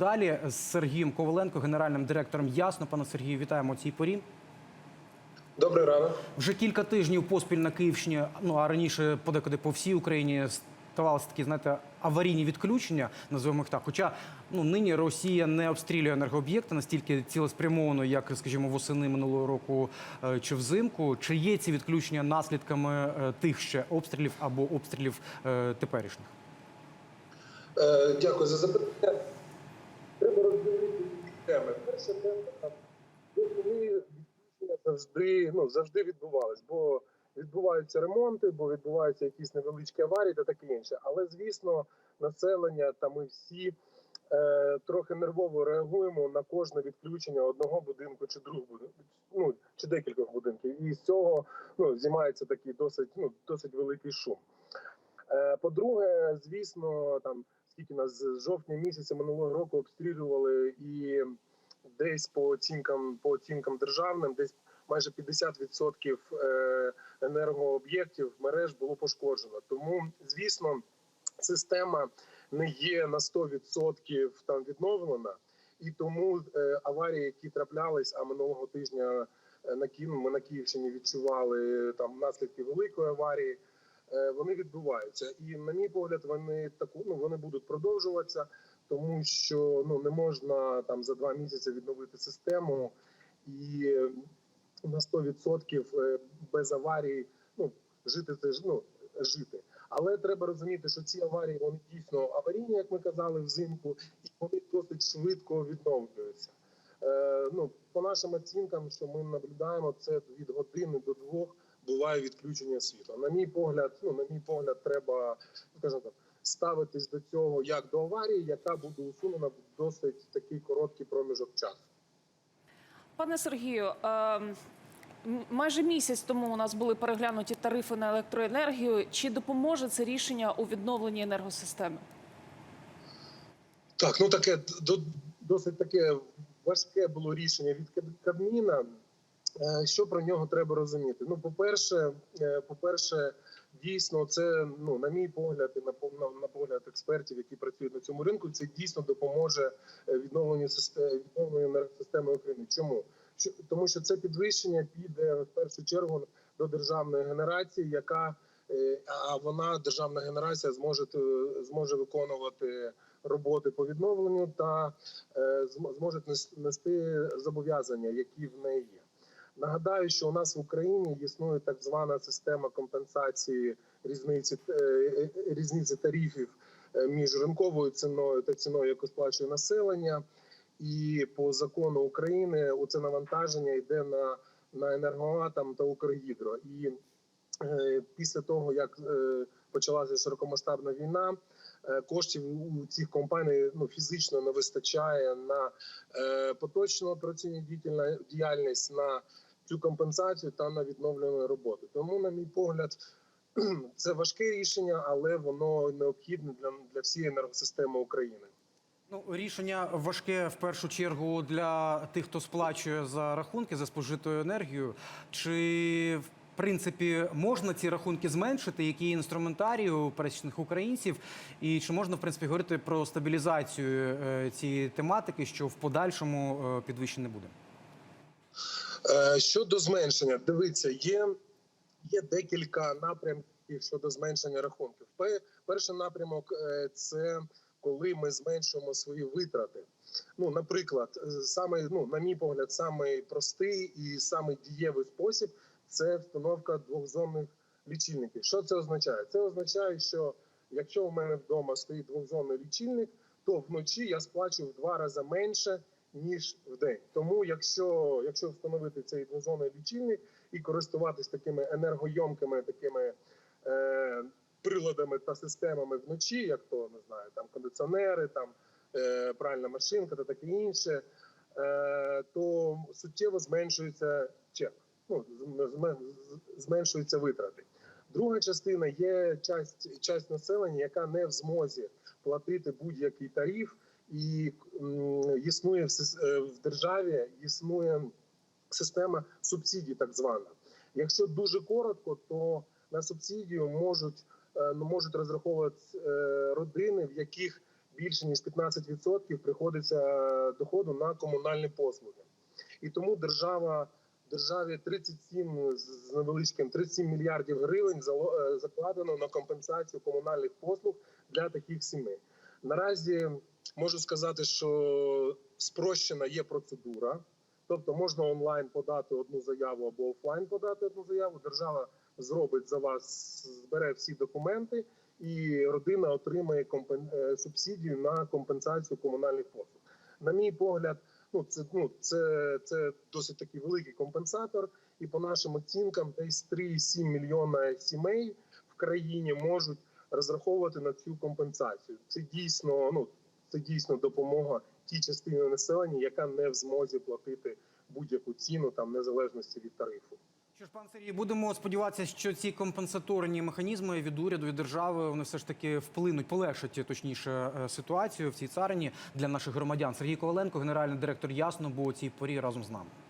далі з Сергієм Коваленко, генеральним директором Ясно. Пане Сергію, вітаємо цій порі. Добрий ранок. Вже кілька тижнів поспіль на Київщині, ну а раніше подекуди по всій Україні ставалися такі, знаєте, аварійні відключення, називаємо їх так. Хоча ну нині Росія не обстрілює енергооб'єкти настільки цілеспрямовано, як, скажімо, восени минулого року е, чи взимку. Чи є ці відключення наслідками е, тих ще обстрілів або обстрілів е, теперішніх? Дякую за запитання. Треба розділити теми. Перша тема там відключення завжди, ну, завжди відбувались, бо відбуваються ремонти, бо відбуваються якісь невеличкі аварії та таке інше. Але звісно, населення та ми всі е, трохи нервово реагуємо на кожне відключення одного будинку чи другого ну чи декількох будинків. І з цього ну, знімається такий досить, ну, досить великий шум. Е, По-друге, звісно, там скільки нас з жовтня місяця минулого року обстрілювали, і десь по оцінкам по оцінкам державним, десь майже 50% е, енергооб'єктів мереж було пошкоджено. Тому, звісно, система не є на 100% там відновлена, і тому е, аварії, які траплялись, а минулого тижня на Київ, ми на Київщині відчували там наслідки великої аварії вони відбуваються. І на мій погляд, вони таку ну вони будуть продовжуватися, тому що ну не можна там за два місяці відновити систему і е, на 100% е, без аварій ну жити це ну жити. Але треба розуміти, що ці аварії вони дійсно аварійні, як ми казали взимку, і вони досить швидко відновлюються. Е, ну по нашим оцінкам, що ми наблюдаємо, це від години до двох буває відключення світла. На мій погляд, ну на мій погляд, треба скажімо так, ставитись до цього як до аварії, яка буде усунена в досить такий короткий проміжок часу. Пане Сергію, е, майже місяць тому у нас були переглянуті тарифи на електроенергію. Чи допоможе це рішення у відновленні енергосистеми? Так, ну таке до- досить таке важке було рішення від Каб- Кабміна. Е, Що про нього треба розуміти? Ну, по-перше, е, по-перше, дійсно, це ну на мій погляд, і на по- на, погляд експертів, які працюють на цьому ринку, це дійсно допоможе е, відновленню системи відновленню енергосистеми України. Чому? Тому, що це підвищення піде в першу чергу до державної генерації, яка а вона державна генерація зможе зможе виконувати роботи по відновленню та е, зм- зможуть нести зобов'язання, які в неї є. Нагадаю, що у нас в Україні існує так звана система компенсації різниці е, е, різниці тарифів е, між ринковою ціною та ціною, яку сплачує населення. І по закону України у це навантаження йде на, на енергоатом та Укргідро. І е, після того, як е, почалася широкомасштабна війна, е, коштів у цих компаній ну фізично не вистачає на е, поточну операційну діяльність на цю компенсацію та на відновлені роботи. Тому, на мій погляд, це важке рішення, але воно необхідне для, для всієї енергосистеми України. Ну, рішення важке в першу чергу для тих, хто сплачує за рахунки за спожитою енергію. Чи в принципі можна ці рахунки зменшити? Які інструментарії у пересічних українців? І чи можна в принципі говорити про стабілізацію е, цієї тематики, що в подальшому е, підвищень не буде? Е, Щодо зменшення, дивіться, є, є декілька напрямків щодо зменшення рахунків. Пе- Перший напрямок е, це коли ми зменшуємо свої витрати. Ну, наприклад, е, саме ну, на мій погляд, самий простий і самий дієвий спосіб це встановка двохзонних лічильників. Що це означає? Це означає, що якщо у мене вдома стоїть двохзонний лічильник, то вночі я сплачу в два рази менше ніж в день. Тому, якщо, якщо встановити цей двозонний лічильник і користуватись такими енергойомкими такими е, приладами та системами вночі, як то не знаю, там кондиціонери, там е, пральна машинка та таке інше, е, то суттєво зменшується чек. Ну, зменшуються витрати. Друга частина є часть, часть населення, яка не в змозі платити будь-який тариф, і існує е, в державі існує система субсидій, так звана. Якщо дуже коротко, то на субсидію можуть е, ну, можуть розраховувати е, родини, в яких більше ніж 15% приходиться доходу на комунальні послуги. І тому держава державі 37 з невеличким 37 мільярдів гривень закладено на компенсацію комунальних послуг для таких сімей. Наразі можу сказати, що спрощена є процедура, тобто можна онлайн подати одну заяву або офлайн подати одну заяву. Держава зробить за вас, збере всі документи, і родина отримає е, субсидію на компенсацію комунальних послуг. На мій погляд, ну це ну це, це досить такий великий компенсатор. І по нашим оцінкам, десь 3,7 мільйона сімей в країні можуть розраховувати на цю компенсацію. Це дійсно ну це дійсно допомога тій частині населення, яка не в змозі платити будь-яку ціну там незалежності від тарифу. Що ж, пан Сергій, будемо сподіватися, що ці компенсаторні механізми від уряду від держави вони все ж таки вплинуть, полегшать точніше е, ситуацію в цій царині для наших громадян. Сергій Коваленко, генеральний директор Ясно, був у цій порі разом з нами.